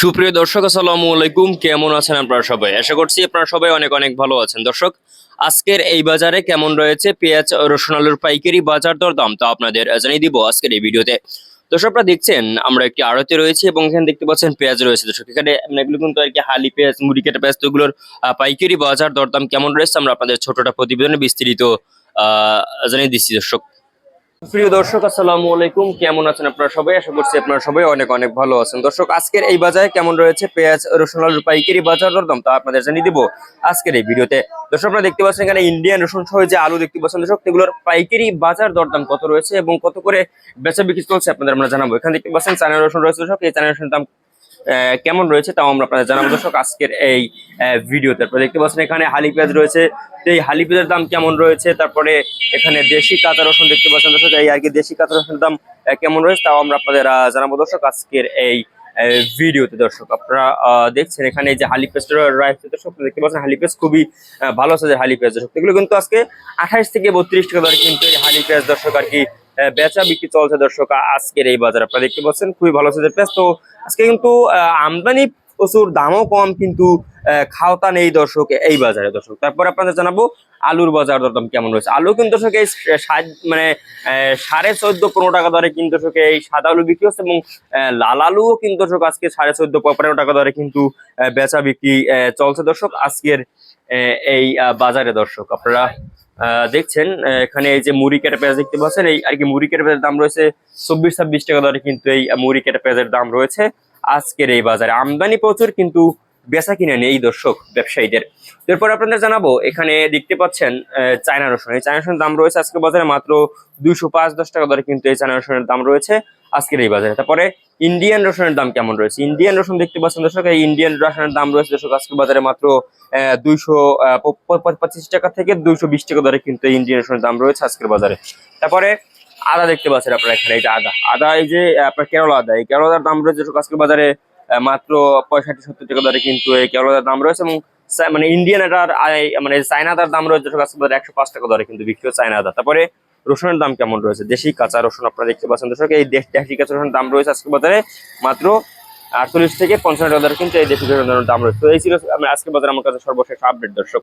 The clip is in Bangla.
সুপ্রিয় দর্শক আসসালামু আলাইকুম। কেমন আছেন আপনারা সবাই? আশা করছি আপনারা সবাই অনেক অনেক ভালো আছেন। দর্শক আজকের এই বাজারে কেমন রয়েছে? পেঁয়াজ রসুন আলুর পাইকারি বাজার দর দাম তা আপনাদের জানিয়ে দিব আজকের এই ভিডিওতে। দর্শক আপনারা দেখছেন আমরা একটি আড়তে রয়েছে এবং এখানে দেখতে পাচ্ছেন পেঁয়াজ রয়েছে। দর্শক এখানে এগুলো কিন্তু আর কি হালি পেঁয়াজ মুড়ি কেটে পেঁয়াজ তো এগুলোর পাইকারি বাজার দরদাম কেমন রয়েছে? আমরা আপনাদের ছোটটা প্রতিবেদনে বিস্তারিত আহ, জানিয়ে দিচ্ছি দর্শক। প্রিয় দর্শক, আসসালামু আলাইকুম। কেমন আছেন আপনারা সবাই? আশা করছি আপনারা সবাই অনেক অনেক ভালো আছেন। দর্শক, আজকের এই বাজারে কেমন রয়েছে? পেঁয়াজ, রসুন আলু পাইকারি বাজার দরদাম, তা আপনাদের জানিয়ে দিব আজকের এই ভিডিওতে। দর্শক, আপনারা দেখতে পাচ্ছেন এখানে ইন্ডিয়ান রসুন সহ যে আলু দেখতে পাচ্ছেন, দর্শক এগুলোর পাইকারি বাজার দরদাম কত রয়েছে এবং কত করে বেচা বিক্রি চলছে আপনাদের আমরা জানাব। এখানে দেখতে পাচ্ছেন চায়না রসুন রয়েছে, দর্শক, এই চায়না রসুন দাম কেমন রয়েছে তাও আমরা আপনাদের জানাব। দর্শক, আজকের এই ভিডিওতে তারপরে দেখতে পাচ্ছেন এখানে হালি পেঁয়াজ রয়েছে। তো এই হালি পেঁয়াজের দাম কেমন রয়েছে? তারপরে এখানে দেশি কাঁচা রসুন দেখতে পাচ্ছেন দর্শক। এই আর কি দেশি কাঁচা রসুনের দাম কেমন রয়েছে তাও আমরা আপনাদের জানাব। দর্শক, আজকের এই ভিডিওতে দর্শক, আপনারা দেখছেন এখানে যে হালি পেস্ট রয়েছে দর্শক দেখতে পাচ্ছেন হালি পেস্ট খুবই ভালো আছে যে হালি পেঁয়াজ দর্শক। এগুলো কিন্তু আজকে আঠাইশ থেকে বত্রিশ টাকা দরে কিন্তু এই হালি পেঁয়াজ দর্শক আর কি বেচা বিক্রি চলছে দর্শক, আজকের এই বাজার আপনারা দেখতে পাচ্ছেন, খুবই ভালো সাইজের তো আজকে কিন্তু আমদানি প্রচুর, দামও কম, কিন্তু খাওতা নেই দর্শক এই বাজারে দর্শক। তারপর আপনাদের জানাব, আলুর বাজার দরদাম কেমন রয়েছে? আলু কিন্তু দর্শক এই মানে সাড়ে চোদ্দ, পনেরো টাকা দরে কিন্তু দর্শক এই সাদা আলু বিক্রি হচ্ছে এবং লাল আলুও কিন্তু দর্শক আজকে সাড়ে চোদ্দ, পনেরো টাকা দরে কিন্তু বেচা বিক্রি চলছে দর্শক। আজকের এই বাজারে দর্শক, আপনারা দেখছেন এখানে এই যে মুড়ি কেটে পেঁয়াজ দেখতে পাচ্ছেন, এই আর কি মুড়ি কেটে পেঁয়াজের দাম রয়েছে চব্বিশ ছাব্বিশ টাকা দরে কিন্তু এই মুড়ি কেটে পেঁয়াজের দাম রয়েছে আজকের এই বাজারে। আমদানি প্রচুর কিন্তু বেচা কিনে নেই দর্শক, ব্যবসায়ীদের। এরপর আপনাদের জানাব, এখানে দেখতে পাচ্ছেন চায়না রসুন। এই চায়না রসুনের দাম রয়েছে আজকে বাজারে মাত্র দুইশো পাঁচ দশ টাকা দরে কিন্তু এই চায়না রসুনের দাম রয়েছে। আজকের এই বাজারে। তারপরে ইন্ডিয়ান রসুনের দাম কেমন রয়েছে? ইন্ডিয়ান রসুন দেখতে পাচ্ছেন দর্শক, এই ইন্ডিয়ান রসুনের দাম রয়েছে দর্শক, আজকের বাজারে মাত্র দুইশো পঁচিশ টাকা থেকে দুইশো বিশ টাকা দরে কিন্তু ইন্ডিয়ান রসুনের দাম রয়েছে আজকের বাজারে। তারপরে আদা দেখতে পাচ্ছেন আপনারা এখানে যে আদা। আদা এই যে আপনার কেরলা আদা, এই কেরলার দাম রয়েছে দর্শক, আজকের বাজারে মাত্র পঁয়ষট্টি সত্তর টাকা দরে কিন্তু এই কেরলার দাম রয়েছে এবং মানে ইন্ডিয়ান আদার মানে চায়না আদার দাম রয়েছে দর্শক, আজকের বাজারে একশো পাঁচ টাকা দরে কিন্তু বিক্রি হচ্ছে চায়না আদা। তারপরে রসুনের দাম কেমন রয়েছে? দেশি কাঁচা রসুন আপনারা দেখতে পাচ্ছেন দর্শক, এই দেশ কাঁচা রসুনের দাম রয়েছে আজকে বাজারে মাত্র আটচল্লিশ থেকে পঞ্চাশ টাকা কিন্তু এই দেশি রসুনের দাম রয়েছে। তো এই ছিল আজকে বাজারে আমার কাছে সর্বশেষ আপডেট, দর্শক।